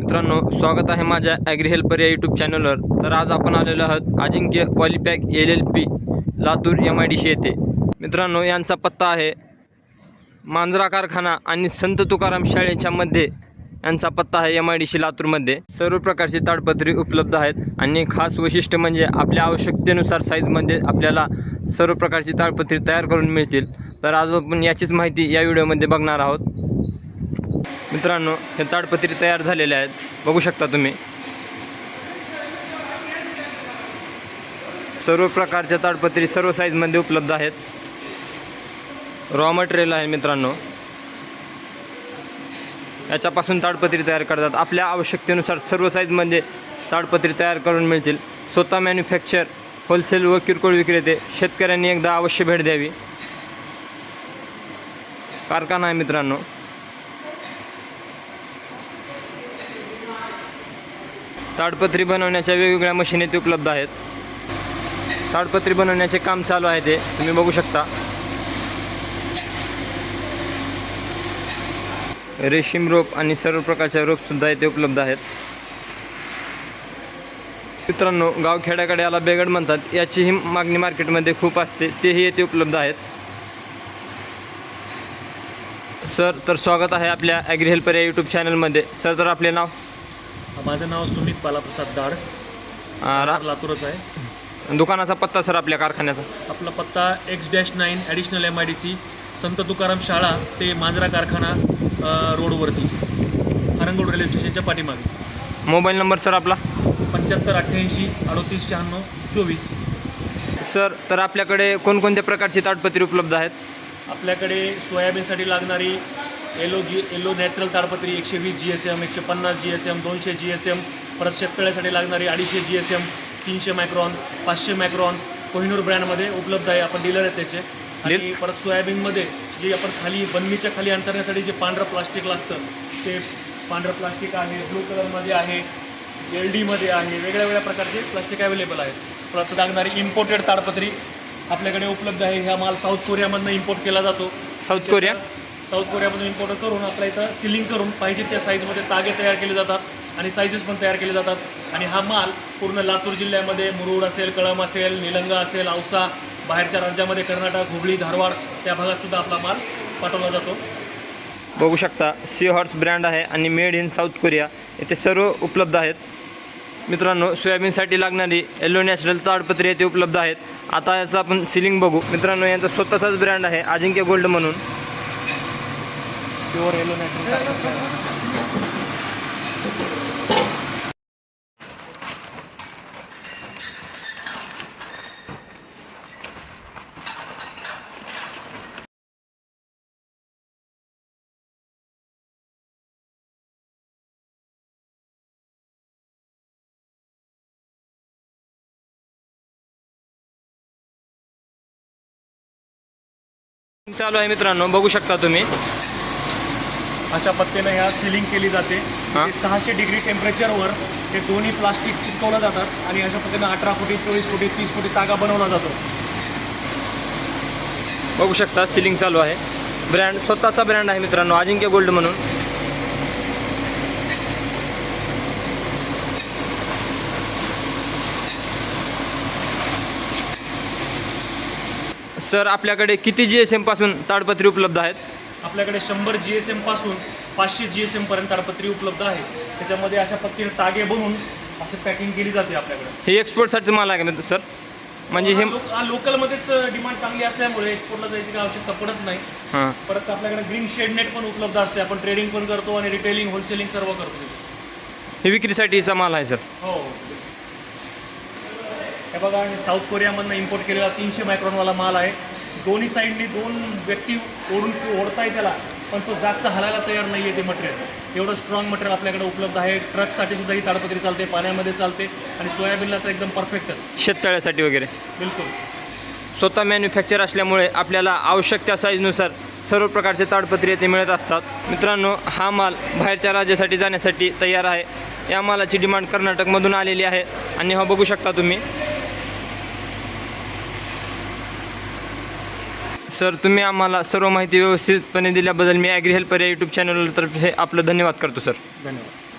मित्रांनो स्वागत आहे माझ्या ॲग्री हेल्पर या यूट्यूब चॅनलवर तर आज आपण आलेलो आहोत Ajinkya polypack L L P Latur M I D C येथे. मित्रांनो यांचा पत्ता आहे मांजरा कारखाना आणि संत तुकाराम शाळेच्या मध्ये यांचा पत्ता आहे एम आय डी सी लातूरमध्ये सर्व प्रकारची ताडपत्री उपलब्ध आहेत आणि खास वैशिष्ट्य म्हणजे आपल्या आवश्यकतेनुसार साईजमध्ये आपल्याला सर्व प्रकारची ताडपत्री तयार करून मिळतील. तर आज आपण याचीच माहिती या व्हिडिओमध्ये बघणार आहोत. मित्रांनो हे ताडपत्री तयार झालेले आहेत. बघू शकता तुम्ही. सर्व प्रकारच्या ताडपत्री सर्व साईजमध्ये उपलब्ध आहेत. रॉ मटेरियल आहे मित्रांनो. याच्यापासून ताडपत्री तयार करतात. आपल्या आवश्यकतेनुसार सर्व साईजमध्ये ताडपत्री तयार करून मिळतील. स्वतः मॅन्युफॅक्चर होलसेल व किरकोळ विक्रेते शेतकऱ्यांनी एकदा अवश्य भेट द्यावी. कारखाना आहे मित्रांनो. ताडपत्री बनवण्याच्या वेगवेगळ्या मशीन येथे उपलब्ध आहेत. ताडपत्री बनवण्याचे काम चालू आहे ते. तुम्ही बघू शकता. रेशीम रोप आणि सर्व प्रकारच्या रोपसुद्धा येथे उपलब्ध आहेत. मित्रांनो गावखेड्याकडे याला बेगड म्हणतात. याचीही मागणी मार्केटमध्ये खूप असते. तेही येथे उपलब्ध आहेत. सर तर स्वागत आहे आपल्या ॲग्री हेल्पर या यूट्यूब चॅनलमध्ये सर तर आपले नाव? माझं नाव सुमित बालाप्रसाद दाड. रा लातूरच आहे. दुकानाचा पत्ता सर आपल्या कारखान्याचा. आपला पत्ता X dash nine additional M I D C Sant Tukaram शाळा ते मांजरा कारखाना अ, रोडवरती. हरंगोड रेल्वे स्टेशनच्या पाठीमागे. मोबाईल नंबर सर आपला? पंच्याहत्तर अठ्ठ्याऐंशी अडोतीस शहाण्णव चोवीस. सर तर आपल्याकडे कोणकोणत्या प्रकारची ताडपत्री उपलब्ध आहेत? आपल्याकडे सोयाबीनसाठी लागणारी एलो जी एलो नॅचरल ताडपत्री एकशे वीस जी एस एम एकशे पन्नास जी एस एम दोनशे जी एस एम परत शेतकऱ्यासाठी लागणारी अडीचशे जी एस एम तीनशे मायक्रॉन पाचशे मायक्रॉन कोहिनूर ब्रँडमध्ये उपलब्ध आहे. आपण डीलर आहेत त्याचे. आणि परत सोयाबीनमध्ये जे आपण खाली बंदमीच्या खाली अंतरण्यासाठी जे पांढरं प्लास्टिक लागतं ते पांढरं प्लास्टिक आहे ब्लू कलरमध्ये आहे एल डीमध्ये आहे वेगळ्या वेगळ्या प्रकारचे प्लास्टिक अवेलेबल आहेत. परत लागणारी इम्पोर्टेड ताडपत्री आपल्याकडे उपलब्ध आहे. ह्या माल साऊथ कोरियामधनं इम्पोर्ट केला जातो. साऊथ कोरिया साऊथ कोरियामधून इम्पोर्ट करून आपल्या इथं सिलिंग करून पाहिजे त्या साईजमध्ये तागे तयार केले जातात आणि साईजेस पण तयार केले जातात. आणि हा माल पूर्ण लातूर जिल्ह्यामध्ये मुरुड असेल कळम असेल निलंगा असेल औसा बाहेरच्या राज्यामध्ये कर्नाटक हुबळी धारवाड त्या भागात सुद्धा आपला माल पाठवला जातो. बघू शकता सी हॉर्स ब्रँड आहे आणि मेड इन साऊथ कोरिया येथे सर्व उपलब्ध आहेत. मित्रांनो सोयाबीनसाठी लागणारी येलो नॅचरल ताडपत्री येथे उपलब्ध आहेत. आता याचं आपण सिलिंग बघू. मित्रांनो यांचा स्वतःचाच ब्रँड आहे अजिंक्य गोल्ड म्हणून. प्युअर येलो नॅचरल चालू आहे मित्रांनो बघू शकता तुम्ही. अशा पद्धतीनं ह्या सिलिंग केली जाते. हां. ते सहाशे डिग्री टेम्परेचरवर ते दोन्ही प्लास्टिक चिटकवलं जातात आणि अशा पद्धतीनं अठरा फुटी चोवीस फुटी तीस फुटी तागा बनवला जातो. बघू शकता सिलिंग चालू आहे. ब्रँड स्वतःचा ब्रँड आहे मित्रांनो अजिंक्य गोल्ड म्हणून. सर आपल्याकडे किती जी एस एमपासून ताडपत्री उपलब्ध आहेत? आपल्याकडे शंभर जी एस एमपासून पाचशे जी एस एमपर्यंत ताडपत्री उपलब्ध आहे. त्याच्यामध्ये अशा पद्धतीने तागे बनवून अशी पॅकिंग केली जाते आपल्याकडे. हे एक्सपोर्टसाठी माल आहे का सर? म्हणजे हे हा लोकलमध्येच डिमांड चांगली असल्यामुळे एक्सपोर्टला जायची काही आवश्यकता पडत नाही. परत आपल्याकडे ग्रीन शेड नेट पण उपलब्ध असते. आपण ट्रेडिंग पण करतो आणि रिटेलिंग होलसेलिंग सर्व करतो. हे विक्रीसाठीचा माल आहे सर. हो. हे बघा हे साऊथ कोरियामधनं इम्पोर्ट केलेला तीनशे मायक्रॉनवाला माल आहे. दोन्ही साईडनी दोन व्यक्ती ओढून ओढताय त्याला पण तो जागचा हलायला तयार नाही आहे ते मटेरियल एवढं स्ट्रॉंग मटेरियल आपल्याकडे उपलब्ध आहे. ट्रकसाठी सुद्धा ही ताडपत्री चालते पाण्यामध्ये चालते आणि सोयाबीनला तर एकदम परफेक्टच शेततळ्यासाठी वगैरे. बिलकुल. स्वतः मॅन्युफॅक्चर असल्यामुळे आपल्याला आवश्यक त्या साईजनुसार सर्व प्रकारचे ताडपत्री येथे मिळत असतात. मित्रांनो हा माल बाहेरच्या राज्यासाठी जाण्यासाठी तयार आहे. या मालाची डिमांड कर्नाटकमधून आलेली आहे. आणि हा बघू शकता तुम्ही. सर तुम्ही आम्हाला सर्व माहिती व्यवस्थितपणे दिल्याबद्दल मी ॲग्री हेल्पर या यूट्यूब चॅनलतर्फे आपलं धन्यवाद करतो सर. धन्यवाद.